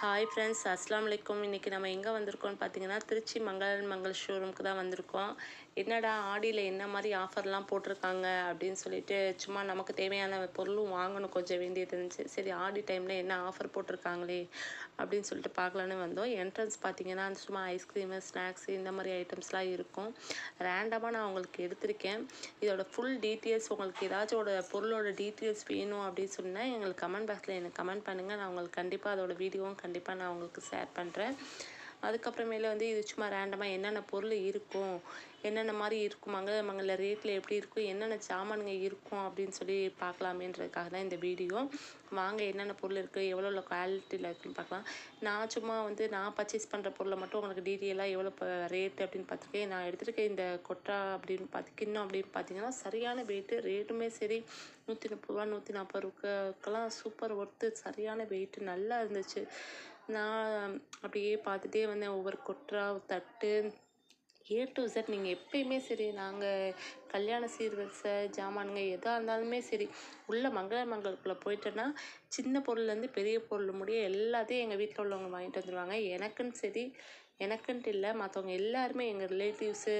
Hi friends அஸ்லாம் வலைக்கும் இன்றைக்கி நம்ம எங்கே வந்திருக்கோம்னு பார்த்தீங்கன்னா திருச்சி மங்கள் மங்கள் ஷோரூமுக்கு தான் வந்திருக்கோம். என்னடா ஆடியில் என்ன மாதிரி ஆஃபர்லாம் போட்டிருக்காங்க அப்படின்னு சொல்லிட்டு சும்மா நமக்கு தேவையான பொருளும் வாங்கணும். கொஞ்சம் வேண்டியது இருந்துச்சு. சரி ஆடி டைமில் என்ன ஆஃபர் போட்டிருக்காங்களே அப்படின்னு சொல்லிட்டு பார்க்கலான்னு வந்தோம். என்ட்ரன்ஸ் பார்த்தீங்கன்னா சும்மா ஐஸ்கிரீமு ஸ்நாக்ஸு இந்த மாதிரி ஐட்டம்ஸ்லாம் இருக்கும். ரேண்டமாக நான் உங்களுக்கு எடுத்திருக்கேன். இதோட ஃபுல் டீட்டெயில்ஸ் உங்களுக்கு ஏதாச்சும் பொருளோட டீட்டெயில்ஸ் வேணும் அப்படின்னு சொன்னால் எங்களுக்கு கமெண்ட் பாக்ஸில் எனக்கு கமெண்ட் பண்ணுங்கள் நான் உங்களுக்கு கண்டிப்பாக அதோட வீடியோவும் கண்டிப்பாக நான் உங்களுக்கு ஷேர் பண்ணுறேன் அதுக்கப்புறமேல வந்து இது சும்மா ரேண்டமாக என்னென்ன பொருள் இருக்கும் என்னென்ன மாதிரி இருக்கும் மங்கள மங்கள ரேட்டில் எப்படி இருக்கும் என்னென்ன சாமானுங்க இருக்கும் அப்படின்னு சொல்லி பார்க்கலாமேன்றதுக்காக தான் இந்த வீடியோ. வாங்க என்னென்ன பொருள் இருக்குது எவ்வளோ குவாலிட்டியில் இருக்குன்னு பார்க்கலாம். நான் சும்மா வந்து நான் பர்ச்சேஸ் பண்ணுற பொருளை மட்டும் உங்களுக்கு டீட்டெயிலாக எவ்வளோ ரேட்டு அப்படின்னு பார்த்துருக்கேன். நான் எடுத்திருக்கேன் இந்த கொட்டா அப்படின்னு பார்த்து கிண்ணம் அப்படின்னு பார்த்தீங்கன்னா சரியான வெயிட்டு ரேட்டுமே சரி நூற்றி முப்பது ரூபா நூற்றி நாற்பது ரூபாய்க்கெல்லாம் சூப்பர் ஒர்த்து சரியான வெயிட்டு நல்லா இருந்துச்சு. நான் அப்படியே பார்த்துட்டே வந்தேன். ஒவ்வொரு கொட்ரா தட்டு. ஏ டு Z நீங்கள் எப்பயுமே சரி நாங்கள் கல்யாண சீர்வரிசை ஜாமானுங்க எதாக இருந்தாலுமே சரி உள்ள மங்கள மங்களுக்குள்ளே போயிட்டோன்னா சின்ன பொருள்லேருந்து பெரிய பொருள் முடிய எல்லாத்தையும் எங்கள் வீட்டில் உள்ளவங்க வாங்கிட்டு வந்துடுவாங்க எனக்குன்னு சரி எனக்குன்ட்டு இல்லை. மற்றவங்க எல்லாருமே எங்கள் ரிலேட்டிவ்ஸு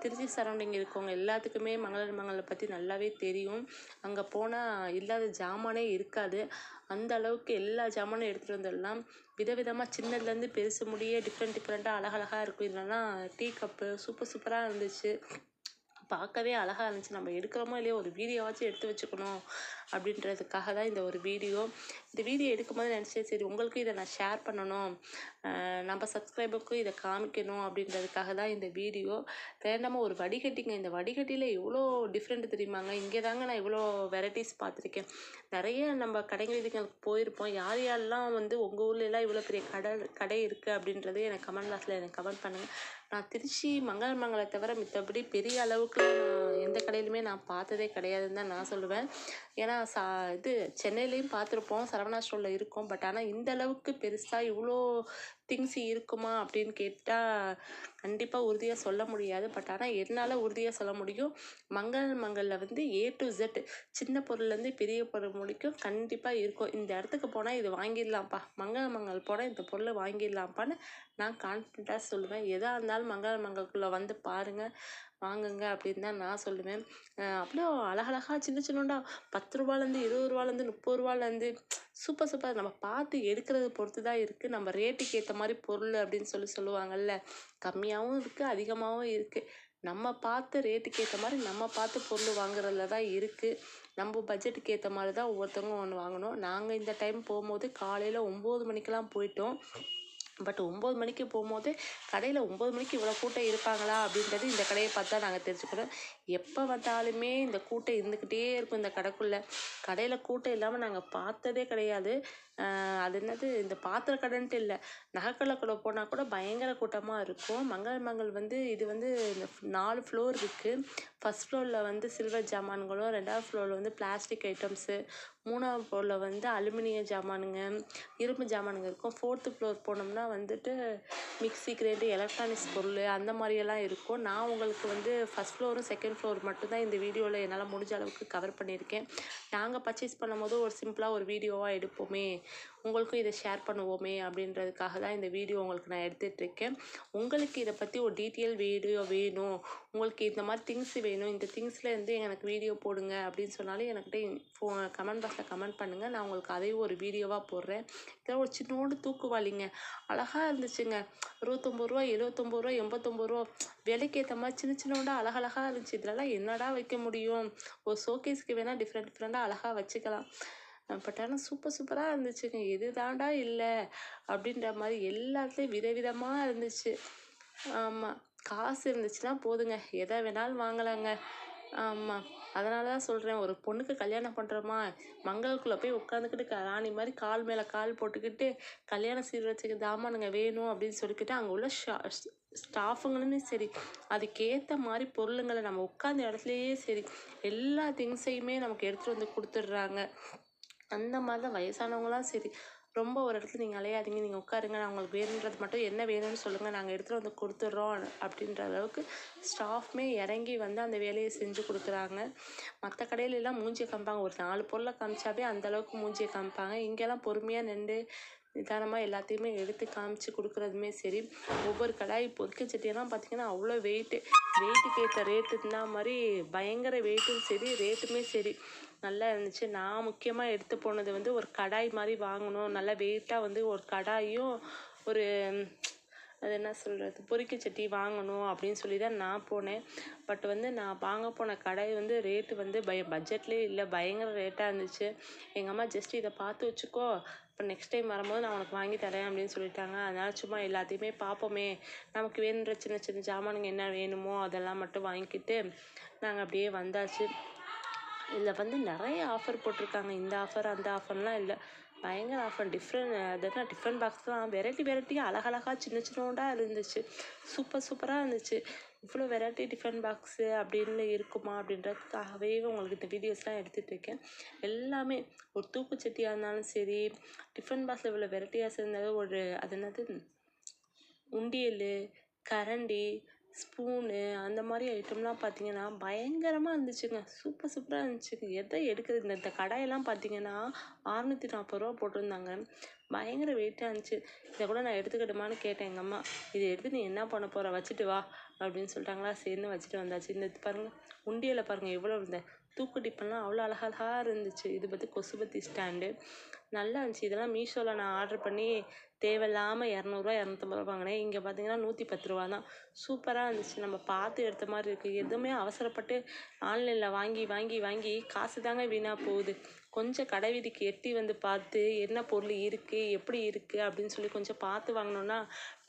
திருச்சி சரௌண்டிங் இருக்கவங்க எல்லாத்துக்குமே மங்கள மங்களை பற்றி நல்லாவே தெரியும். அங்கே போனால் இல்லாத ஜாமானே இருக்காது. அந்த அளவுக்கு எல்லா ஜாமானும் எடுத்துகிட்டு வந்துடலாம். விதவிதமாக சின்னதுலேருந்து பெருசு முடிய டிஃப்ரெண்ட் டிஃப்ரெண்ட்டாக அழகழகாக இருக்கும். இதெல்லாம் டீ கப்பு சூப்பர் சூப்பராக இருந்துச்சு. பார்க்கவே அழகாக இருந்துச்சு. நம்ம எடுக்கிறோமோ இல்லையோ ஒரு வீடியோவாச்சும் எடுத்து வச்சுக்கணும் அப்படின்றதுக்காக தான் இந்த ஒரு வீடியோ. இந்த வீடியோ எடுக்கும்போது நினச்சேன் சரி உங்களுக்கும் இதை நான் ஷேர் பண்ணணும். நம்ம சப்ஸ்கிரைபருக்கும் இதை காமிக்கணும் அப்படின்றதுக்காக தான் இந்த வீடியோ. வேண்டாமல் ஒரு வடிகட்டிங்க. இந்த வடிகட்டியில் எவ்வளோ டிஃப்ரெண்ட் தெரியுமாங்க? இங்கே தாங்க நான் இவ்வளோ வெரைட்டிஸ் பார்த்துருக்கேன். நிறைய நம்ம கடைகள் வீதிகளுக்கு போயிருப்போம். யார் யாரெல்லாம் வந்து உங்கள் ஊர்லலாம் இவ்வளோ பெரிய கடை கடை இருக்குது அப்படின்றது எனக்கு கமெண்ட் பாக்ஸில் எனக்கு கமெண்ட் பண்ணுங்கள் நான் திருச்சி மங்களமங்கலை தவிர மித்தபடி பெரிய அளவுக்கு நான் எந்த கடையிலுமே நான் பார்த்ததே கிடையாதுன்னு தான் நான் சொல்லுவேன். ஏன்னா சா இது சென்னையிலையும் பார்த்துருப்போம். சரவணா ஸ்டோரில் இருக்கும். பட் ஆனால் இந்த அளவுக்கு பெருசாக இவ்வளோ திங்ஸ் இருக்குமா அப்படின்னு கேட்டால் கண்டிப்பாக உறுதியாக சொல்ல முடியாது. பட் ஆனால் என்னால் உறுதியாக சொல்ல முடியும்? மங்கள் மங்களில் வந்து ஏ டு ஜெட் சின்ன பொருள்லேருந்து பெரிய பொருள் முடிக்கும் கண்டிப்பாக இருக்கும். இந்த இடத்துக்கு போனால் இது வாங்கிடலாம்ப்பா. மங்கள மங்கள் போனால் இந்த பொருளை வாங்கிடலாம்ப்பான்னு நான் கான்ஃபிடண்ட்டாக சொல்லுவேன். எதாக இருந்தாலும் மங்கள மங்களுக்குள்ளே வந்து பாருங்கள் வாங்குங்க அப்படின்னு தான் நான் சொல்லுவேன். அவ்வளோ அழகழகா சின்ன சின்னோண்டா பத்து ரூபாலேருந்து இருபது ரூபாலேருந்து முப்பது ரூபாலேருந்து சூப்பர் சூப்பர் நம்ம பார்த்து எடுக்கிறத பொறுத்து தான் இருக்குது நம்ம ரேட்டுக்கு ஏற்ற மாதிரி பொருள் அப்படின்னு சொல்லி சொல்லுவாங்கல்ல. கம்மியாகவும் இருக்குது அதிகமாகவும் இருக்குது நம்ம பார்த்து ரேட்டுக்கு ஏற்ற மாதிரி நம்ம பார்த்து பொருள் வாங்குறதுல தான் இருக்குது நம்ம பட்ஜெட்டுக்கு ஏற்ற மாதிரி தான் ஒவ்வொருத்தவங்க ஒன்று வாங்கணும். நாங்கள் இந்த டைம் போகும்போது காலையில் ஒம்பது மணிக்கெலாம் போயிட்டோம். பட் ஒம்பது மணிக்கு போகும்போது கடையில் ஒம்பது மணிக்கு இவ்வளோ கூட்டம் இருப்பாங்களா அப்படின்றது இந்த கடையை பார்த்து தான் நாங்கள் தெரிஞ்சுக்கிறோம் எப்போ வந்தாலுமே இந்த கூட்டம் இருந்துக்கிட்டே இருக்கும் இந்த கடைக்குள்ளே. கடையில் கூட்டம் இல்லாமல் நாங்கள் பார்த்ததே கிடையாது. அது என்னது? இந்த பாத்திர கடைன்ட்டு இல்லை. நகைக்கடை கூட போனால் கூட பயங்கர கூட்டமாக இருக்கும். மங்கள் மங்கள் வந்து இது வந்து இந்த நாலு ஃப்ளோர் இருக்குது ஃபஸ்ட் ஃப்ளோரில் வந்து சில்வர் ஜாமான்களும் ரெண்டாவது ஃப்ளோரில் வந்து பிளாஸ்டிக் ஐட்டம்ஸு மூணாவது ஃப்ளோரில் வந்து அலுமினிய ஜாமானுங்க இரும்பு ஜாமானுங்க இருக்கும். ஃபோர்த்து ஃப்ளோர் போனோம்னா வந்துட்டு மிக்சி கிரைண்டர் எலக்ட்ரானிக்ஸ் பொருள் அந்த மாதிரியெல்லாம் இருக்கும். நான் உங்களுக்கு வந்து ஃபஸ்ட் ஃப்ளோரும் செகண்ட் ஃப்ளோர் மட்டும்தான் இந்த வீடியோவில் என்னால் முடிஞ்ச அளவுக்கு கவர் பண்ணியிருக்கேன். நாங்கள் பர்ச்சேஸ் பண்ணும்போது ஒரு சிம்பிளாக ஒரு வீடியோவாக எடுப்போமே. உங்களுக்கும் இதை ஷேர் பண்ணுவோமே அப்படின்றதுக்காக தான் இந்த வீடியோ உங்களுக்கு நான் எடுத்துகிட்ருக்கேன் உங்களுக்கு இதை பற்றி ஒரு டீட்டெயில் வீடியோ வேணும். உங்களுக்கு இந்த மாதிரி திங்ஸ் வேணும். இந்த திங்ஸ்லேருந்து எனக்கு வீடியோ போடுங்க அப்படின்னு சொன்னாலும் எனக்கிட்ட ஃபோ கமெண்ட் பாக்ஸில் கமெண்ட் பண்ணுங்கள் நான் உங்களுக்கு அதையும் ஒரு வீடியோவாக போடுறேன். இதெல்லாம் ஒரு சின்னோண்டு தூக்குவாளிங்க அழகாக இருந்துச்சுங்க. அறுபத்தொம்பது ரூபா எழுபத்தொம்பது ரூபா எண்பத்தொம்பது ரூபா. விலைக்கு ஏற்ற மாதிரி சின்ன சின்னோண்டா அழகழகாக இருந்துச்சு. இதெல்லாம் என்னடா வைக்க முடியும்? ஒரு ஷோகேஸ்க்கு வேணால் டிஃப்ரெண்ட் டிஃப்ரெண்ட்டாக அழகாக வச்சுக்கலாம். பட் ஆனால் சூப்பர் சூப்பராக இருந்துச்சுங்க. எது தாண்டா இல்லை அப்படின்ற மாதிரி எல்லாத்துலேயும் விதவிதமாக இருந்துச்சு. ஆமாம் காசு இருந்துச்சுன்னா போதுங்க. எதை வேணாலும் வாங்கலாங்க. ஆமாம் அதனால தான் சொல்கிறேன் ஒரு பொண்ணுக்கு கல்யாணம் பண்ணுறோமா மங்களுக்குள்ளே போய் உட்காந்துக்கிட்டு ராணி மாதிரி கால் மேலே கால் போட்டுக்கிட்டு கல்யாண சீர்வரிசைக்கு தாமானுங்க வேணும் அப்படின்னு சொல்லிக்கிட்டு அங்கே உள்ள ஷா ஸ்டாஃபுங்களுமே சரி அதுக்கேற்ற மாதிரி பொருளுங்களை நம்ம உட்காந்த இடத்துலையே சரி எல்லா திங்ஸையுமே நமக்கு எடுத்துகிட்டு வந்து கொடுத்துட்றாங்க. அந்த மாதிரி தான் வயசானவங்களாம் சரி. ரொம்ப ஒரு இடத்துல நீங்கள் அலையாதீங்க. நீங்கள் உட்காருங்க. நான் உங்களுக்கு வேணுன்றது மட்டும் என்ன வேணும்னு சொல்லுங்கள் நாங்கள் எடுத்துகிட்டு வந்து கொடுத்துட்றோம் அப்படின்ற அளவுக்கு ஸ்டாஃப்மே இறங்கி வந்து அந்த வேலையை செஞ்சு கொடுக்குறாங்க. மற்ற கடையிலலாம் மூஞ்சியை காமிப்பாங்க. ஒரு நாலு பொருளை காமிச்சாவே அந்தளவுக்கு மூஞ்சியை காமிப்பாங்க. இங்கெல்லாம் பொறுமையாக நின்று நிதானமாக எல்லாத்தையுமே எடுத்து காமிச்சு கொடுக்குறதுமே சரி. ஒவ்வொரு கடாய் பொறுக்க சட்டியெல்லாம் பார்த்தீங்கன்னா அவ்வளோ வெயிட்டு வெயிட்டுக்கு ஏற்ற ரேட்டு இருந்தால் மாதிரி பயங்கர வெயிட்டும் சரி. ரேட்டுமே சரி. நல்லா இருந்துச்சு. நான் முக்கியமாக எடுத்து போனது வந்து ஒரு கடாய் மாதிரி வாங்கணும். நல்லா வெயிட்டாக வந்து ஒரு கடாயும் ஒரு அது என்ன சொல்கிறது பொரிக்க சட்டி வாங்கணும் அப்படின்னு சொல்லி தான் நான் போனேன். பட் வந்து நான் வாங்க போன கடாய் வந்து ரேட்டு வந்து பய பட்ஜெட்லேயே இல்லை. பயங்கர ரேட்டாக இருந்துச்சு. எங்கள் அம்மா ஜஸ்ட் இதை பார்த்து வச்சுக்கோ. இப்போ நெக்ஸ்ட் டைம் வரும்போது நான் உனக்கு வாங்கி தரேன் அப்படின்னு சொல்லிட்டாங்க. அதனால் சும்மா எல்லாத்தையுமே பார்ப்போமே. நமக்கு வேணுன்ற சின்ன சின்ன ஜாமானுங்க என்ன வேணுமோ அதெல்லாம் மட்டும் வாங்கிக்கிட்டு நாங்கள் அப்படியே வந்தாச்சு. இதில் வந்து நிறைய ஆஃபர் போட்டிருக்காங்க. இந்த ஆஃபர் அந்த ஆஃபர்லாம் இல்லை. பயங்கர ஆஃபர் டிஃப்ரெண்ட் அதெல்லாம் டிஃப்ரெண்ட் பாக்ஸ் தான். வெரைட்டி வெரைட்டியாக அழகழகாக சின்ன சின்னோண்டாக இருந்துச்சு. சூப்பர் சூப்பராக இருந்துச்சு. இவ்வளோ வெரைட்டி டிஃப்ரெண்ட் பாக்ஸு அப்படின்னு இருக்குமா அப்படின்றதுக்காகவே உங்களுக்கு இந்த வீடியோஸ்லாம் எடுத்துகிட்டு இருக்கேன். எல்லாமே ஒரு தூக்குச்சட்டியாக இருந்தாலும் சரி டிஃபன் பாக்ஸில் இவ்வளோ வெரைட்டியாக இருந்தாலும் ஒரு அது என்னது? உண்டியல் கரண்டி ஸ்பூனு அந்த மாதிரி ஐட்டம்லாம் பார்த்தீங்கன்னா பயங்கரமாக இருந்துச்சுங்க. சூப்பர் சூப்பராக இருந்துச்சுங்க. எதை எடுக்கிறது இந்த இந்த கடாயெல்லாம் பார்த்தீங்கன்னா அறநூற்றி நாற்பது ரூபா போட்டிருந்தாங்க. பயங்கர வெயிட்டாக இருந்துச்சு. இதை கூட நான் எடுத்துக்கிட்டோமான்னு கேட்டேன் எங்கள் அம்மா. இதை எடுத்து நீ என்ன பண்ண போகிற வச்சுட்டு வா அப்படின்னு சொல்லிட்டாங்களா. சேர்ந்து வச்சுட்டு வந்தாச்சு. இந்த இது பாருங்கள் உண்டியலை பாருங்கள் எவ்வளோ இருந்தேன் தூக்கு டிப்பெல்லாம் அவ்வளோ அழகழகாக இருந்துச்சு. இது பற்றி கொசுபத்தி ஸ்டாண்டு. நல்லா இருந்துச்சு. இதெல்லாம் மீஷோவில் நான் ஆர்டர் பண்ணி தேவையில்லாமல் இரநூறுவா இரநூத்தம்பது ரூபா வாங்கினேன். இங்கே பார்த்தீங்கன்னா நூற்றி பத்து ரூபா தான். சூப்பராக இருந்துச்சு. நம்ம பார்த்து எடுத்த மாதிரி இருக்குது எதுவுமே அவசரப்பட்டு ஆன்லைனில் வாங்கி வாங்கி வாங்கி காசு தாங்க வீணாக போகுது. கொஞ்சம் கடை வீதிக்கு எட்டி வந்து பார்த்து என்ன பொருள் இருக்குது எப்படி இருக்குது அப்படின்னு சொல்லி கொஞ்சம் பார்த்து வாங்கினோன்னா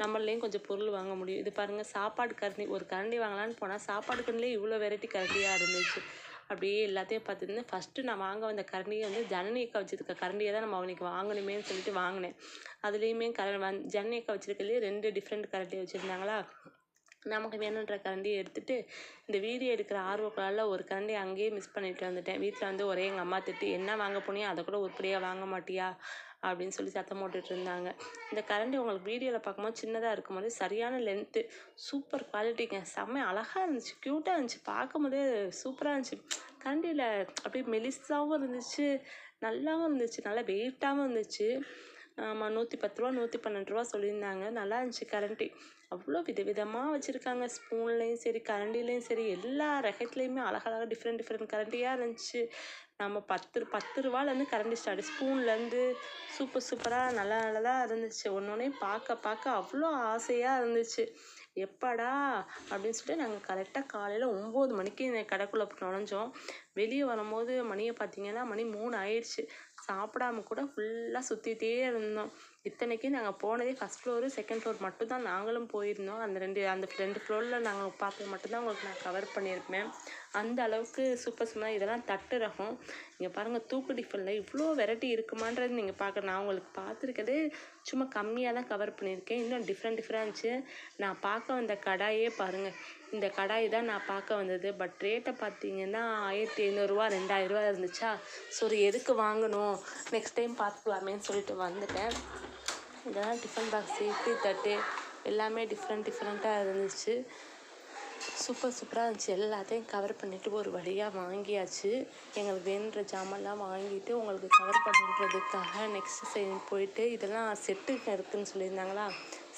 நம்மளையும் கொஞ்சம் பொருள் வாங்க முடியும். இது பாருங்கள் சாப்பாடு கரண்டி ஒரு கரண்டி வாங்கலான்னு போனால் சாப்பாடு கரண்டிலே இவ்வளோ வெரைட்டி கரண்டியாக இருந்துச்சு. அப்படியே எல்லாத்தையும் பார்த்துருந்தேன் ஃபஸ்ட்டு நான் வாங்க வந்த கரண்டியை வந்து ஜனனியக்கா வச்சுருக்க கரண்டியை தான் நம்ம அவனுக்கு வாங்கணுமேன்னு சொல்லிட்டு வாங்கினேன். அதுலேயுமே கர வந் ஜனனியக்கா வச்சுருக்கலையே ரெண்டு டிஃப்ரெண்ட் கரண்டி வச்சுருந்தாங்களா? நமக்கு வேணுன்ற கரண்டியை எடுத்துகிட்டு இந்த வீடியோ எடுக்கிற ஆர்வக்களால் ஒரு கரண்டி அங்கேயே மிஸ் பண்ணிட்டு வந்துட்டேன். வீட்டில் வந்து ஒரே எங்கள் அம்மா திட்டு என்ன வாங்க போனியோ அதை கூட உருப்படியாக வாங்க மாட்டியா? அப்படின்னு சொல்லி சத்தம் போட்டுட்டு இருந்தாங்க. இந்த கரண்டி உங்களுக்கு வீடியோவில் பார்க்கும்போது சின்னதாக இருக்கும் போது சரியான லென்த்து சூப்பர் குவாலிட்டிங்க செம்ம அழகாக இருந்துச்சு க்யூட்டாக இருந்துச்சு. பார்க்கும்போதே சூப்பராக இருந்துச்சு. கரண்டியில் அப்படியே மெலிசாகவும் இருந்துச்சு நல்லாவும் இருந்துச்சு நல்லா வெயிட்டாகவும் இருந்துச்சு. ஆமாம் நூற்றி பத்து ரூபா நூற்றி பன்னெண்டு ரூபா சொல்லியிருந்தாங்க. நல்லா இருந்துச்சு கரண்டி. அவ்வளோ விதவிதமாக வச்சுருக்காங்க. ஸ்பூன்லேயும் சரி கரண்டிலையும் சரி எல்லா ரகத்துலேயுமே அழகழகாக டிஃப்ரெண்ட் டிஃப்ரெண்ட் கரண்டியாக இருந்துச்சு. நம்ம பத்து பத்து ரூபாலேருந்து கரண்டி ஸ்டார்ட் ஸ்பூன்லேருந்து சூப்பர் சூப்பராக நல்லா நல்லதாக இருந்துச்சு. ஒன்று ஒன்றையும் பார்க்க பார்க்க அவ்வளோ ஆசையாக இருந்துச்சு. எப்படா அப்படின்னு சொல்லிட்டு நாங்கள் கரெக்டாக காலையில் ஒம்பது மணிக்கு இந்த கடைக்குள்ளே நுழைஞ்சோம். வெளியே வரும்போது மணியை பார்த்தீங்கன்னா மணி மூணு ஆயிடுச்சு. சாப்பிடாம கூட ஃபுல்லாக சுற்றிட்டே இருந்தோம். இத்தனைக்கும் நாங்கள் போனதே ஃபஸ்ட் ஃப்ளோரு செகண்ட் ஃப்ளோர் மட்டும் தான் நாங்களும் போயிருந்தோம். அந்த ரெண்டு அந்த ரெண்டு ஃப்ளோரில் நாங்கள் பார்த்தது மட்டும்தான் உங்களுக்கு நான் கவர் பண்ணியிருப்பேன். அந்த அளவுக்கு சூப்பர் சூப்பராக இதெல்லாம் தட்டு ரகம். இங்கே பாருங்கள் தூக்கு டிஃபனில் இவ்வளோ வெரைட்டி இருக்குமான்றது நீங்கள் பார்க்க நான் உங்களுக்கு பார்த்துருக்கதே சும்மா கம்மியாக தான் கவர் பண்ணியிருக்கேன். இன்னும் டிஃப்ரெண்ட் டிஃப்ரெண்ட் இருந்துச்சு நான் பார்க்க வந்த கடாயே பாருங்கள் இந்த கடாய் தான் நான் பார்க்க வந்தது. பட் ரேட்டை பார்த்தீங்கன்னா ஆயிரத்தி ஐநூறுரூவா ரெண்டாயிரரூவா இருந்துச்சா? சரி எதுக்கு வாங்கணும்? நெக்ஸ்ட் டைம் பார்த்துக்கலாமேன்னு சொல்லிட்டு வந்துட்டேன். இதெல்லாம் டிஃபன் பாக்ஸ் இட்லி தட்டு எல்லாமே டிஃப்ரெண்ட் டிஃப்ரெண்ட்டாக இருந்துச்சு. சூப்பர் சூப்பராக இருந்துச்சு. எல்லாத்தையும் கவர் பண்ணிவிட்டு ஒரு வழியாக வாங்கியாச்சு. எங்களுக்கு வேணுன்ற ஜாமான்லாம் வாங்கிட்டு உங்களுக்கு கவர் பண்ணுறதுக்காக நெக்ஸ்ட் சைடு போயிட்டு இதெல்லாம் செட்டு இருக்குதுன்னு சொல்லியிருந்தாங்களா?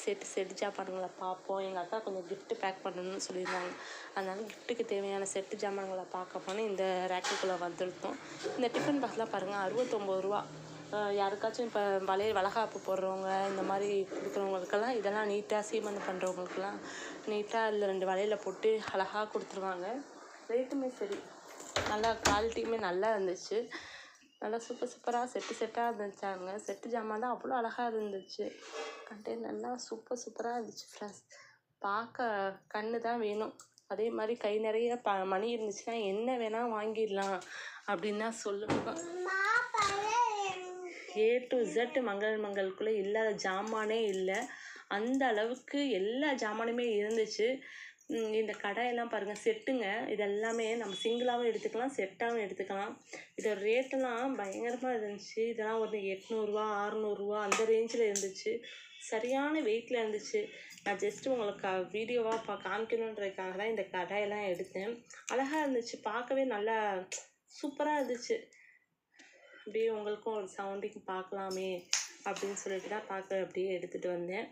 செட்டு செட்டு ஜாமான்களை பார்ப்போம். எங்கள் அக்கா கொஞ்சம் கிஃப்ட்டு பேக் பண்ணணும்னு சொல்லியிருந்தாங்க. அதனால கிஃப்ட்டுக்கு தேவையான செட்டு ஜாமான்களை பார்க்க போனால் இந்த ரேக்குக்குள்ளே வந்துருக்கோம். இந்த டிஃபன் பாக்ஸ்லாம் பாருங்கள் அறுபத்தொம்போது ரூபா. யாருக்காச்சும் இப்போ வளைய வளகாப்பு போடுறவங்க இந்த மாதிரி கொடுக்குறவங்களுக்கெல்லாம் இதெல்லாம் நீட்டாக சீமந்தம் பண்ணுறவங்களுக்கெல்லாம் நீட்டாக அதில் ரெண்டு வளையல போட்டு அழகாக கொடுத்துருவாங்க. ரேட்டுமே சரி. நல்லா குவாலிட்டியுமே நல்லா இருந்துச்சு. நல்லா சூப்பர் சூப்பராக செட்டு செட்டாக இருந்துச்சாங்க. செட்டு ஜாமான் தான் அவ்வளோ அழகாக இருந்துச்சு. கண்டெய்னர்லாம் சூப்பர் சூப்பராக இருந்துச்சு ஃப்ரெண்ட்ஸ் பார்க்க கண்ணு தான் வேணும். அதே மாதிரி கை நிறைய ப மணி இருந்துச்சுன்னா என்ன வேணால் வாங்கிடலாம் அப்படின்னு தான் சொல்லுவேன் ஏ டு இசட் மங்கள் மங்களுக்குள்ளே இல்லாத ஜாமானே இல்லை. அந்த அளவுக்கு எல்லா ஜாமானுமே இருந்துச்சு. இந்த கடையெல்லாம் பாருங்கள் செட்டுங்க. இதெல்லாமே நம்ம சிங்கிளாகவும் எடுத்துக்கலாம் செட்டாகவும் எடுத்துக்கலாம். இதோட ரேட்டெல்லாம் பயங்கரமாக இருந்துச்சு. இதெல்லாம் ஒரு எட்நூறுரூவா அறநூறுவா அந்த ரேஞ்சில் இருந்துச்சு. சரியான வெயிட்டில் இருந்துச்சு. நான் ஜஸ்ட்டு உங்களுக்கு வீடியோவாக பா காமிக்கணுன்றதுக்காக தான் இந்த கடையெல்லாம் எடுத்தேன். அழகாக இருந்துச்சு. பார்க்கவே நல்லா சூப்பராக இருந்துச்சு. அப்படியே உங்களுக்கும் ஒரு சவுண்டிங் பார்க்கலாமே அப்படின்னு சொல்லிட்டு தான் பார்க்க அப்படியே எடுத்துகிட்டு வந்தேன்.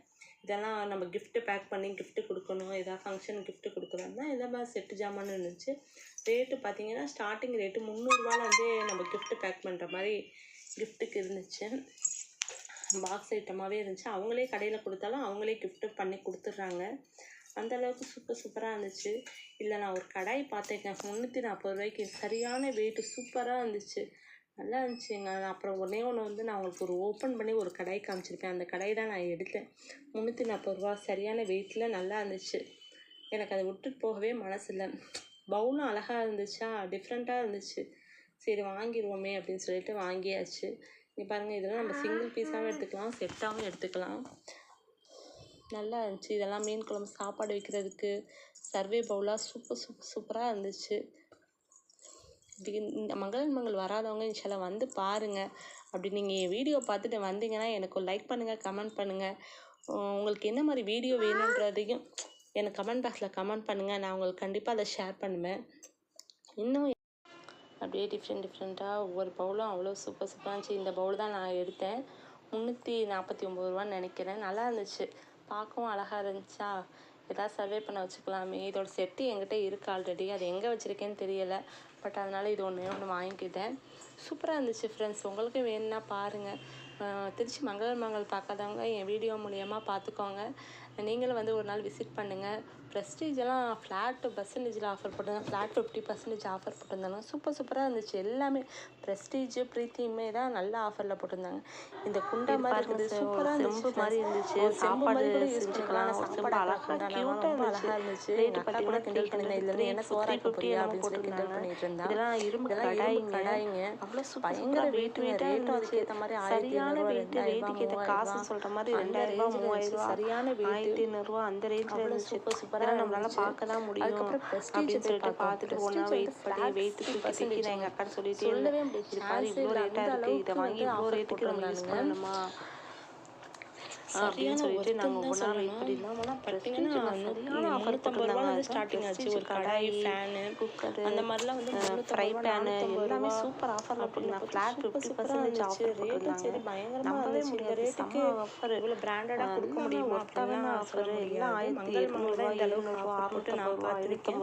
இதெல்லாம் நம்ம கிஃப்ட்டு பேக் பண்ணி கிஃப்ட்டு கொடுக்கணும். ஏதாவது ஃபங்க்ஷன் கிஃப்ட்டு கொடுக்குறோம்னா இந்த மாதிரி செட்டு ஜாமான் இருந்துச்சு. ரேட்டு பார்த்தீங்கன்னா ஸ்டார்டிங் ரேட்டு முந்நூறுரூவாலேருந்தே நம்ம கிஃப்ட்டு பேக் பண்ணுற மாதிரி கிஃப்ட்டுக்கு இருந்துச்சு. பாக்ஸ் ஐட்டமாகவே இருந்துச்சு. அவங்களே கடையில் கொடுத்தாலும் அவங்களே கிஃப்ட்டு பண்ணி கொடுத்துட்றாங்க. அந்த அளவுக்கு சூப்பர் சூப்பராக இருந்துச்சு. இல்லை நான் ஒரு கடாய் பார்த்தேங்க. முந்நூற்றி நாற்பது ரூபாய்க்கு சரியான வெயிட்டு சூப்பராக இருந்துச்சு. நல்லா இருந்துச்சுங்க. அப்புறம் ஒன்றே ஒன்று வந்து நான் உங்களுக்கு ஒரு ஓப்பன் பண்ணி ஒரு கடாய் காமிச்சிருப்பேன் அந்த கடாய் தான் நான் எடுத்தேன். முந்நூற்றி நாற்பது ரூபா சரியான வெயிட்டில் நல்லா இருந்துச்சு. எனக்கு அதை விட்டுட்டு போகவே மனசில்ல. பவுலும் அழகாக இருந்துச்சா? டிஃப்ரெண்ட்டாக இருந்துச்சு. சரி வாங்கிடுவோமே அப்படின்னு சொல்லிட்டு வாங்கியாச்சு. இங்கே பாருங்கள் இதெல்லாம் நம்ம சிங்கிள் பீஸாகவும் எடுத்துக்கலாம். செட்டாகவும் எடுத்துக்கலாம். நல்லா இருந்துச்சு. இதெல்லாம் மீன் குழம்பு சாப்பாடு வைக்கிறதுக்கு. சர்வே பவுலாக சூப்பர் சூப்பர் சூப்பராக இருந்துச்சு. இந்த மங்களன் மங்கள் வராதவங்க இன்ஷால்லா வந்து பாருங்கள் அப்படி நீங்கள் என் வீடியோ பார்த்துட்டு வந்தீங்கன்னா எனக்கு ஒரு லைக் பண்ணுங்கள் கமெண்ட் பண்ணுங்கள் உங்களுக்கு என்ன மாதிரி வீடியோ வேணுன்றதையும் எனக்கு கமெண்ட் பாக்ஸில் கமெண்ட் பண்ணுங்கள் நான் உங்களுக்கு கண்டிப்பாக அதை ஷேர் பண்ணுவேன். இன்னும் அப்படியே டிஃப்ரெண்ட் டிஃப்ரெண்ட்டாக ஒவ்வொரு பவுலும் அவ்வளோ சூப்பர் சூப்பராக இருந்துச்சு. இந்த பவுல் தான் நான் எடுத்தேன். முந்நூற்றி நாற்பத்தி ஒம்பது ரூபான்னு நினைக்கிறேன். நல்லா இருந்துச்சு. பார்க்கவும் அழகாக இருந்துச்சா? ஏதாவது சர்வே பண்ண வச்சுக்கலாமே. இதோட செட்டு என்கிட்ட இருக்குது ஆல்ரெடி அது எங்கே வச்சுருக்கேன்னு தெரியலை. பட் அதனால் இது ஒன்று ஒன்று வாங்கிக்கிட்டேன். சூப்பராக இருந்துச்சு ஃப்ரெண்ட்ஸ் உங்களுக்கு வேணும்னா பாருங்கள் திருச்சி மங்கள மங்கள் பார்க்காதவங்க என் வீடியோ மூலியமாக பார்த்துக்கோங்க. நீங்களும் வந்து ஒரு நாள் விசிட் பண்ணுங்கள் ப்ரெஸ்டீஜ் எல்லாம் ஃப்ளாட் பர்சன்டேஜில் ஆஃபர் போட்டிருந்தாங்க ஃப்ளாட் ஃபிஃப்டி பர்சன்டேஜ் ஆஃபர் போட்டிருந்தாங்க சூப்பர் சூப்பராக இருந்துச்சு. எல்லாமே ப்ரெஸ்டீஜ் ப்ரீத்தியுமே தான் நல்ல ஆஃபரில் போட்டிருந்தாங்க. இந்த குண்டா மாதிரி இருக்குது சூப்பராக இருந்துச்சு. மாதிரி இருந்துச்சு. சாப்பாடு செஞ்சுக்கலாம் சாப்பாடு அழகாக இருந்துச்சு. ரேட்டு பற்றி கூட கிண்டல் பண்ணியிருந்தேன் இதில் என்ன சோறா போறியா? அப்படின்னு சொல்லி கிண்டல் பண்ணிட்டு இருந்தா. இதெல்லாம் இரும்பு கடாயிங்க. கடாயிங்க. அவ்வளோ பயங்கர வெயிட் ரேட்டும் அதுக்கு ஏற்ற மாதிரி சரியான வெயிட் ரேட்டுக்கு ஏற்ற காசு சொல்ற மாதிரி ரெண்டாயிரம் ரூபாய் மூவாயிரம் ரூபாய் சரியான வெயிட் ஆயிரத்தி ஐநூறு ரூபாய் அந்த ரேஞ்சில் இருந்துச்சு. சூப்பர் சூப்பராக இதெல்லாம் நம்மளால. பார்க்க தான் முடியும் அதுக்கப்புறம் அப்படின்னு சொல்லிட்டு. பார்த்துட்டு ஒன்றா வெயிட் பண்ணி வெயிட் தூக்கி 50% தூக்கி நான் எங்கள் அக்கா சொல்லிட்டே சொல்லவே முடியாது. இவ்வளோ. ரேட்டாக இருக்குது இதை வாங்கி இவ்வளோ ரேட்டுக்கு நம்ம யூஸ். பண்ணணுமா அப்படின்னு சொல்லிட்டு நாங்கள் வெயிட் ஆஃபர் ஸ்டார்டிங் ஆச்சு ஒரு கடாய் ஃபேனு குக்கர் அந்த மாதிரிலாம் வந்து ஃப்ரை பேனு எல்லாமே சூப்பர் ஆஃபரில் போட்டிருந்தாங்க. ஃப்ளாட் ஃபிஃப்டி பர்சன்டேஜ் ஆஃபர் சரி ரேட்டுக்கு ஆஃபர் இவ்வளோ பிராண்டடாக கொடுக்க முடியுமா? ஒர்த்தான ஆஃபர் எல்லாம் ஆயிரத்தி மங்கள் மங்கள் தான் இந்த அளவுக்கு எழுநூறுவா ஆஃபர் நான் பார்த்துருக்கேன்.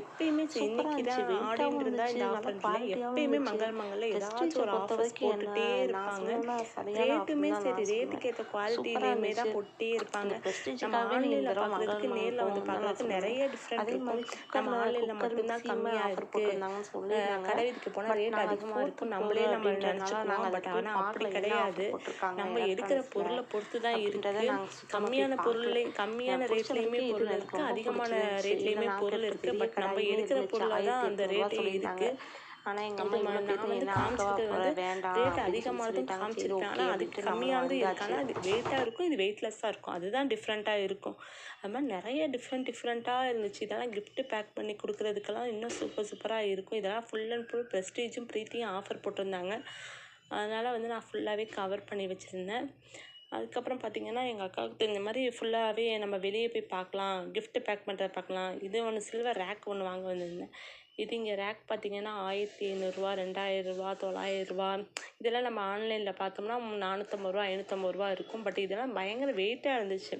எப்பயுமே இன்னைக்கு தான் ஆடின்னு வெயிட்டாவும் இருந்தா இந்த ஆஃபர் இல்லை எப்பயுமே. மங்கள் மங்கல்ல ஏதாச்சும் ஒரு ஆஃபர்ஸ் நான் இருப்பாங்க. ரேட்டுமே சரி ரேட்டுக்கு ஏற்ற குவாலிட்டிலையுமே தான். போட்டே இருப்பாங்க நம்ம ஆன்லைனில் பார்க்குறதுக்கு நேரில் வந்து பார்க்குறதுக்கு நிறைய டிஃப்ரெண்ட் இருக்கும் நம்ம ஆன்லைனில் மட்டும்தான் கம்மியாக இருக்கு. கடை வீதிக்கு போனால் ரேட் அதிகமாக இருக்கும். நம்மளே நம்ம அதை பட் ஆனால் அப்படி கிடையாது. நம்ம எடுக்கிற பொருளை பொறுத்து தான் அப்படின்றத இருக்கு. நாங்க சுத்தமா கம்மியான போய் பொருளை பார்க்கல. கம்மியான ரேட்லேயுமே பொருள் வரைக்கும் இருக்கு. இது எனக்கு அதிகமான. ரேட்லேயுமே பொருள் நாங்க இருக்கு. பெரிய பட் நம்ம எடுக்கிற பொருளாக தான் அந்த ரேட்டே சொல்லியிருந்தாங்க. இருக்கு ஆனா எங்க இது அம்மா நான் வந்து போட வந்து ரேட் அதிகமானதும் காமிச்சிருப்பேன். ஆனால் அதுக்கு அப்படின்ட்டு நாங்க கம்மியானது இருக்கு வந்தாச்சு. ஆனால் அது வெயிட்டாக இருக்கும் இது வெயிட்லெஸ்ஸாக இருக்கும். அதுதான் டிஃப்ரெண்ட்டாக இருக்கும். அது மாதிரி நிறைய டிஃப்ரெண்ட் டிஃப்ரெண்ட்டாக இருந்துச்சு. இதெல்லாம் gift பேக் பண்ணி கொடுக்குறதுக்கெல்லாம் இன்னும் சூப்பர் சூப்பராக இருக்கும். இதெல்லாம் ஃபுல் அண்ட் ஃபுல் ப்ரெஸ்டீஜும் ப்ரீத்தியும் ஆஃபர் போட்டிருந்தாங்க. அதனால் வந்து நான் ஃபுல்லாகவே கவர் பண்ணி வச்சுருந்தேன். அதுக்கப்புறம் பார்த்தீங்கன்னா எங்கள் அக்காவுக்கு தெரிஞ்ச மாதிரி ஃபுல்லாகவே நம்ம வெளியே போய் பார்க்கலாம் gift பேக் பண்ணுறத பார்க்கலாம். இது ஒன்று சில்வர் ரேக் ஒன்று வாங்க வந்திருந்தேன். இது இங்கே ரேக் பார்த்தீங்கன்னா ஆயிரத்தி ஐநூறுரூவா ரெண்டாயிரரூவா தொள்ளாயிரரூவா. இதெல்லாம் நம்ம ஆன்லைனில் பார்த்தோம்னா நானூற்றம்பது ரூபா ஐநூற்றம்பது ரூபா இருக்கும். பட் இதெல்லாம் பயங்கர வெயிட்டாக இருந்துச்சு.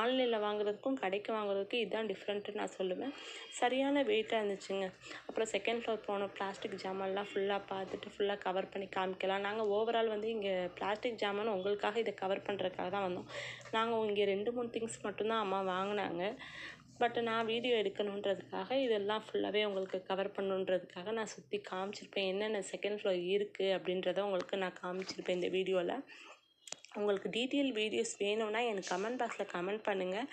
ஆன்லைனில் வாங்குறதுக்கும் கடைக்கு வாங்குறதுக்கும் இதுதான் டிஃப்ரெண்ட்டுன்னு நான் சொல்லுவேன். சரியான வெயிட்டாக இருந்துச்சுங்க. அப்புறம் செகண்ட் ஃப்ளோர் போனோம் பிளாஸ்டிக் ஜாமான்லாம் ஃபுல்லாக பார்த்துட்டு ஃபுல்லாக கவர் பண்ணி காமிக்கலாம். நாங்கள் ஓவரால் வந்து இங்கே பிளாஸ்டிக் ஜாமான் உங்களுக்காக இதை கவர் பண்ணுறதுக்காக தான் வந்தோம். நாங்கள் இங்கே ரெண்டு மூணு திங்ஸ் மட்டும்தான் அம்மா வாங்கினாங்க. பட் நான் வீடியோ எடுக்கணுன்றதுக்காக இதெல்லாம் ஃபுல்லாகவே உங்களுக்கு கவர் பண்ணுன்றதுக்காக நான் சுற்றி காமிச்சிருப்பேன். என்னென்ன செகண்ட் ஃப்ளோர் இருக்குது அப்படின்றத உங்களுக்கு நான் காமிச்சிருப்பேன் இந்த வீடியோவில் உங்களுக்கு டீட்டெயில் வீடியோஸ் வேணும்னா எனக்கு கமெண்ட் பாக்ஸில் கமெண்ட் பண்ணுங்கள்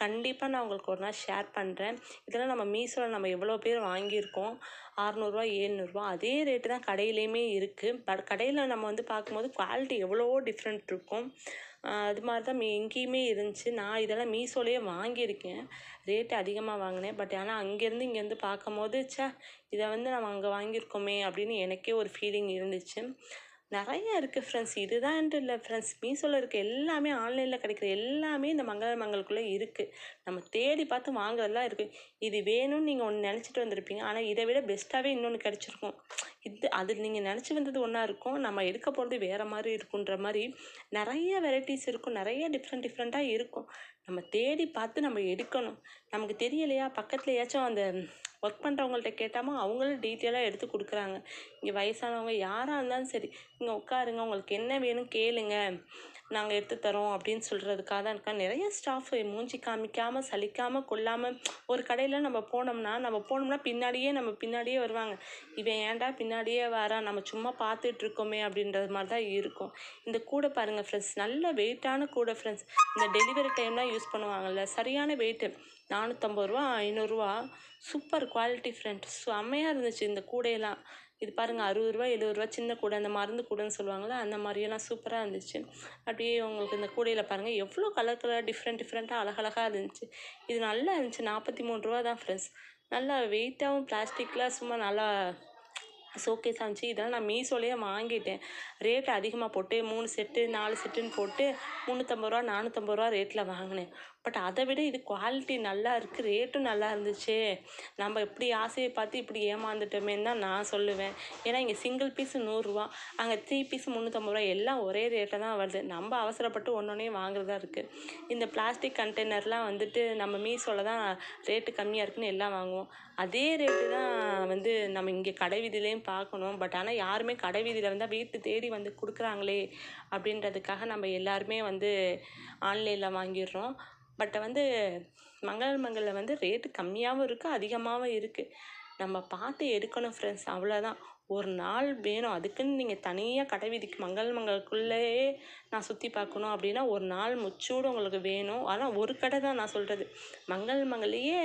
கண்டிப்பாக நான் உங்களுக்கு ஒரு நாள் ஷேர் பண்ணுறேன் இதெல்லாம் நம்ம மீஷோவில் நம்ம எவ்வளோ பேர் வாங்கியிருக்கோம்? அறநூறுவா ஏழ்நூறுவா அதே ரேட்டு தான் கடையிலையுமே இருக்குது பட் கடையில் நம்ம வந்து பார்க்கும்போது குவாலிட்டி எவ்வளோ டிஃப்ரெண்ட் இருக்கும். அது மாதிரி தான் மீ- எங்கேயுமே இருந்துச்சு. நான் இதெல்லாம் மீஷோலேயே வாங்கியிருக்கேன். ரேட்டு அதிகமாக வாங்கினேன். பட் ஆனால் அங்கேருந்து இங்கேருந்து பார்க்கும்போது ச்சே இதை வந்து நம்ம அங்கே வாங்கியிருக்கோமே அப்படின்னு எனக்கே ஒரு ஃபீலிங் இருந்துச்சு. நிறைய இருக்குது ஃப்ரெண்ட்ஸ் இதுதான்ட்டு இல்லை ஃப்ரெண்ட்ஸ் மீஷோவில் இருக்க எல்லாமே ஆன்லைனில் கிடைக்கிற எல்லாமே இந்த மங்கள மங்களுக்குள்ளே இருக்குது நம்ம தேடி பார்த்து வாங்குறதெல்லாம் இருக்குது இது வேணும்னு நீங்கள் ஒன்று நினச்சிட்டு வந்திருப்பீங்க. ஆனால் இதை விட பெஸ்ட்டாகவே இன்னொன்று கிடச்சிருக்கும். இது அது நீங்கள் நினச்சி வந்தது ஒன்றா இருக்கும். நம்ம எடுக்க போகிறது வேறு மாதிரி இருக்குன்ற மாதிரி நிறைய வெரைட்டிஸ் இருக்கும். நிறைய டிஃப்ரெண்ட் டிஃப்ரெண்ட்டாக இருக்கும். நம்ம தேடி பார்த்து நம்ம எடுக்கணும். நமக்கு தெரியலையா? பக்கத்துலையாச்சும் அந்த ஒர்க் பண்ணுறவங்கள்ட்ட கேட்டாமல் அவங்களும் டீட்டெயிலாக எடுத்து கொடுக்குறாங்க. இங்கே வயசானவங்க யாராக இருந்தாலும் சரி நீங்கள் உட்காருங்க. உங்களுக்கு என்ன வேணும் கேளுங்க. நாங்கள் எடுத்து தரோம் அப்படின்னு சொல்கிறதுக்காக தான் இருக்கா நிறைய ஸ்டாஃப் மூஞ்சி காமிக்காமல் சலிக்காமல் கொள்ளாமல் ஒரு கடையில் நம்ம போனோம்னா நம்ம போனோம்னா பின்னாடியே நம்ம பின்னாடியே வருவாங்க. இவன் ஏன்டா பின்னாடியே வரான் நம்ம சும்மா பார்த்துட்டு இருக்கோமே அப்படின்றது மாதிரி தான் இருக்கும். இந்த கூடை பாருங்கள் ஃப்ரெண்ட்ஸ் நல்ல வெயிட்டான கூடை ஃப்ரெண்ட்ஸ் இந்த டெலிவரி டைம்லாம் யூஸ் பண்ணுவாங்கல்ல சரியான வெயிட்டு நானூற்றம்பது ரூபா ஐநூறுரூவா சூப்பர் குவாலிட்டி ஃப்ரெண்ட்ஸ் செம்மையாக இருந்துச்சு இந்த கூடையெல்லாம். இது பாருங்கள் அறுபது ரூபா எழுபது ரூபா சின்ன கூடை அந்த மருந்து கூடைன்னு சொல்லுவாங்களே அந்த மாதிரியெல்லாம் சூப்பராக இருந்துச்சு. அப்படியே உங்களுக்கு இந்த கூடையில் பாருங்கள் எவ்வளோ கலர் கலர் டிஃப்ரெண்ட் டிஃப்ரெண்ட்டாக அழகழகாக இருந்துச்சு. இது நல்லா இருந்துச்சு நாற்பத்தி மூணு ரூபா தான் ஃப்ரெண்ட்ஸ் நல்லா வெயிட்டாகவும் பிளாஸ்டிக்லாம் சும்மா நல்லா ஷோகேஸாக இருந்துச்சு. இதெல்லாம் நான் மீஷோலேயே வாங்கிட்டேன். ரேட் அதிகமாக போட்டு மூணு செட்டு நாலு செட்டுன்னு போட்டு முந்நூற்றம்பது ரூபா நானூற்றம்பது ரூபா ரேட்டில் வாங்கினேன். பட் அதை விட இது குவாலிட்டி நல்லா இருக்குது ரேட்டும் நல்லா இருந்துச்சு. நம்ம இப்படி ஆசையை பார்த்து இப்படி ஏமாந்துட்டோமேன்னு தான் நான் சொல்லுவேன். ஏன்னா இங்கே சிங்கிள் பீஸு நூறுரூவா அங்கே த்ரீ பீஸ் முந்நூற்றம்பது ரூபா எல்லாம் ஒரே ரேட்டை தான் வருது. நம்ம அவசரப்பட்டு ஒன்றொன்னே வாங்குறதா இருக்குது இந்த பிளாஸ்டிக் கண்டெய்னர்லாம் வந்துட்டு நம்ம மீஷோவில் தான் ரேட்டு கம்மியாக இருக்குன்னு எல்லாம் வாங்குவோம். அதே ரேட்டு தான் வந்து நம்ம இங்கே கடை வீதியிலையும் பார்க்கணும். பட் ஆனால் யாருமே கடை வீதியில் இருந்தால் வீட்டு தேடி வந்து கொடுக்குறாங்களே அப்படின்றதுக்காக நம்ம எல்லாருமே வந்து ஆன்லைனில் வாங்கிடுறோம். பட் வந்து மங்கள் மங்களில் வந்து ரேட்டு கம்மியாகவும் இருக்குது அதிகமாகவும் இருக்குது நம்ம பார்த்து எடுக்கணும் ஃப்ரெண்ட்ஸ் அவ்வளோதான் ஒரு நாள் வேணும். அதுக்குன்னு நீங்கள் தனியாக கடை வீதிக்கு மங்கள் மங்களுக்குள்ளேயே நான் சுற்றி பார்க்கணும் அப்படின்னா ஒரு நாள் முச்சூடு உங்களுக்கு வேணும். ஆனால் ஒரு கடை தான் நான் சொல்கிறது மங்கள் மங்கள்லேயே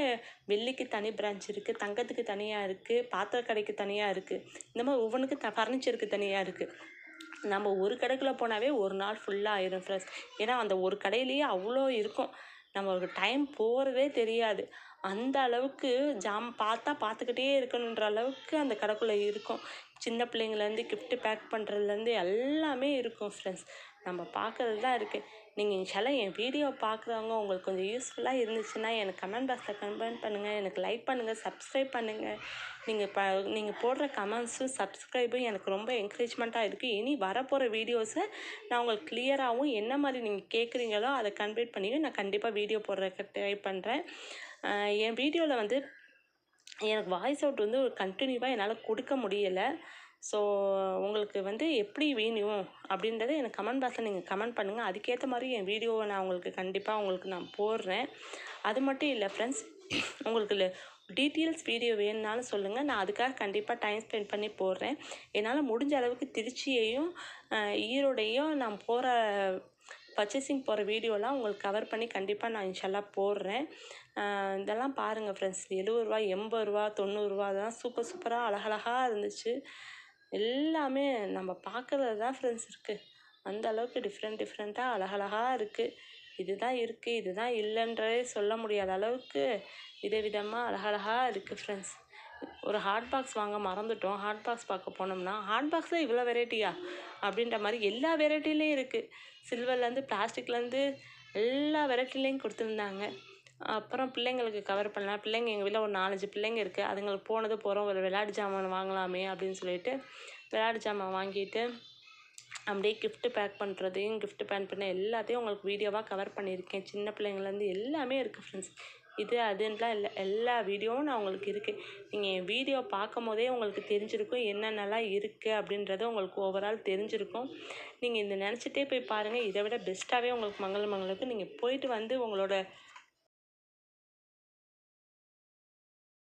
வெள்ளிக்கு தனி பிரான்ச் இருக்குது தங்கத்துக்கு தனியாக இருக்குது பாத்திர கடைக்கு தனியாக இருக்குது இந்த மாதிரி ஒவ்வொன்றுக்கு த ஃபர்னிச்சருக்கு தனியாக இருக்குது நம்ம ஒரு கடைக்குள்ளே போனாவே ஒரு நாள் ஃபுல்லாக ஆயிரும் ஃப்ரெண்ட்ஸ் ஏன்னா அந்த ஒரு கடையிலேயே அவ்வளோ இருக்கும். நம்மளுக்கு டைம் போகிறதே தெரியாது. அந்த அளவுக்கு ஜாம் பார்த்தா பார்த்துக்கிட்டே இருக்கணுன்ற அளவுக்கு அந்த கடைக்குள்ளே இருக்கும். சின்ன பிள்ளைங்கள்லேருந்து கிஃப்ட்டு பேக் பண்ணுறதுலேருந்து எல்லாமே இருக்கும் ஃப்ரெண்ட்ஸ் நம்ம பார்க்கறது தான் இருக்குது நீங்கள் இன்ஷால்லா என் வீடியோ பார்க்குறவங்க உங்களுக்கு கொஞ்சம் யூஸ்ஃபுல்லாக இருந்துச்சுன்னா எனக்கு கமெண்ட் பாக்ஸில் கமெண்ட் பண்ணுங்கள் எனக்கு லைக் பண்ணுங்கள் சப்ஸ்கிரைப் பண்ணுங்கள் நீங்கள் ப நீங்கள் போடுற கமெண்ட்ஸும் சப்ஸ்கிரைபும் எனக்கு ரொம்ப என்கரேஜ்மெண்ட்டாக இருக்குது இனி வரப்போகிற வீடியோஸை நான் உங்களுக்கு கிளியராகவும் என்ன மாதிரி நீங்கள் கேட்குறீங்களோ அதை கன்வெர்ட் பண்ணியும் நான் கண்டிப்பாக வீடியோ போடுறதுக்கு ட்ரை பண்ணுறேன் என் வீடியோவில் வந்து எனக்கு வாய்ஸ் அவுட் வந்து ஒரு கண்டினியூவாக என்னால் கொடுக்க முடியலை. ஸோ உங்களுக்கு வந்து எப்படி வேணும் அப்படின்றத எனக்கு கமெண்ட் பாக்ஸில் நீங்கள் கமெண்ட் பண்ணுங்கள் அதுக்கேற்ற மாதிரி என் வீடியோவை நான் உங்களுக்கு கண்டிப்பாக உங்களுக்கு நான் போடுறேன். அது மட்டும் இல்லை ஃப்ரெண்ட்ஸ் உங்களுக்கு டீட்டெயில்ஸ் வீடியோ வேணும்னாலும் சொல்லுங்கள் நான் அதுக்காக கண்டிப்பாக டைம் ஸ்பெண்ட் பண்ணி போடுறேன். என்னால் முடிஞ்ச அளவுக்கு திருச்சியையும் ஈரோடையும் நான் போகிற பர்ச்சேசிங் போகிற வீடியோலாம் உங்களுக்கு கவர் பண்ணி கண்டிப்பாக நான் இன்ஷால்லா போடுறேன். இதெல்லாம் பாருங்கள் ஃப்ரெண்ட்ஸ் எழுபது ரூபா எண்பது ரூபா தொண்ணூறுரூவா அதெல்லாம் சூப்பர் சூப்பராக அழகழகாக இருந்துச்சு. எல்லாமே நம்ம பார்க்குறது தான் ஃப்ரெண்ட்ஸ் இருக்குது அந்த அளவுக்கு டிஃப்ரெண்ட் டிஃப்ரெண்ட்டாக அழகழகாக இருக்குது இதுதான் இருக்குது இதுதான் இல்லைன்றதே சொல்ல முடியாத அளவுக்கு விதவிதமாக அழகழகாக இருக்குது ஃப்ரெண்ட்ஸ் ஒரு ஹாட் பாக்ஸ் வாங்க மறந்துட்டோம். ஹாட் பாக்ஸ் பார்க்க போனோம்னா ஹாட் பாக்ஸில் இவ்வளோ வெரைட்டியா அப்படின்ற மாதிரி எல்லா வெரைட்டிலையும் இருக்குது சில்வர்லேருந்து பிளாஸ்டிக்லேருந்து எல்லா வெரைட்டிலையும் கொடுத்துருந்தாங்க. அப்புறம் பிள்ளைங்களுக்கு கவர் பண்ணலாம். பிள்ளைங்க எங்கள் வீட்டில் ஒரு நாலஞ்சு பிள்ளைங்க இருக்குது அதுங்களுக்கு போனது போகிறோம் ஒரு விளையாட்டு ஜாமான் வாங்கலாமே அப்படின்னு சொல்லிட்டு விளையாட்டு ஜாமான் வாங்கிட்டு அப்படியே கிஃப்ட்டு பேக் பண்ணுறதையும் கிஃப்ட்டு பேக் பண்ண எல்லாத்தையும் உங்களுக்கு வீடியோவாக கவர் பண்ணியிருக்கேன். சின்ன பிள்ளைங்கள்லேருந்து எல்லாமே இருக்குது ஃப்ரெண்ட்ஸ் இது அதுன்லாம் இல்லை. எல்லா வீடியோவும் நான் உங்களுக்கு இருக்குது நீங்கள் என் வீடியோ பார்க்கும் போதே உங்களுக்கு தெரிஞ்சிருக்கும் என்னென்னலாம் இருக்குது அப்படின்றது உங்களுக்கு ஓவரால் தெரிஞ்சிருக்கும். நீங்கள் இந்த நினச்சிட்டே போய் பாருங்கள் இதை விட பெஸ்ட்டாகவே உங்களுக்கு மங்கள மங்களுக்கு நீங்கள் போயிட்டு வந்து உங்களோட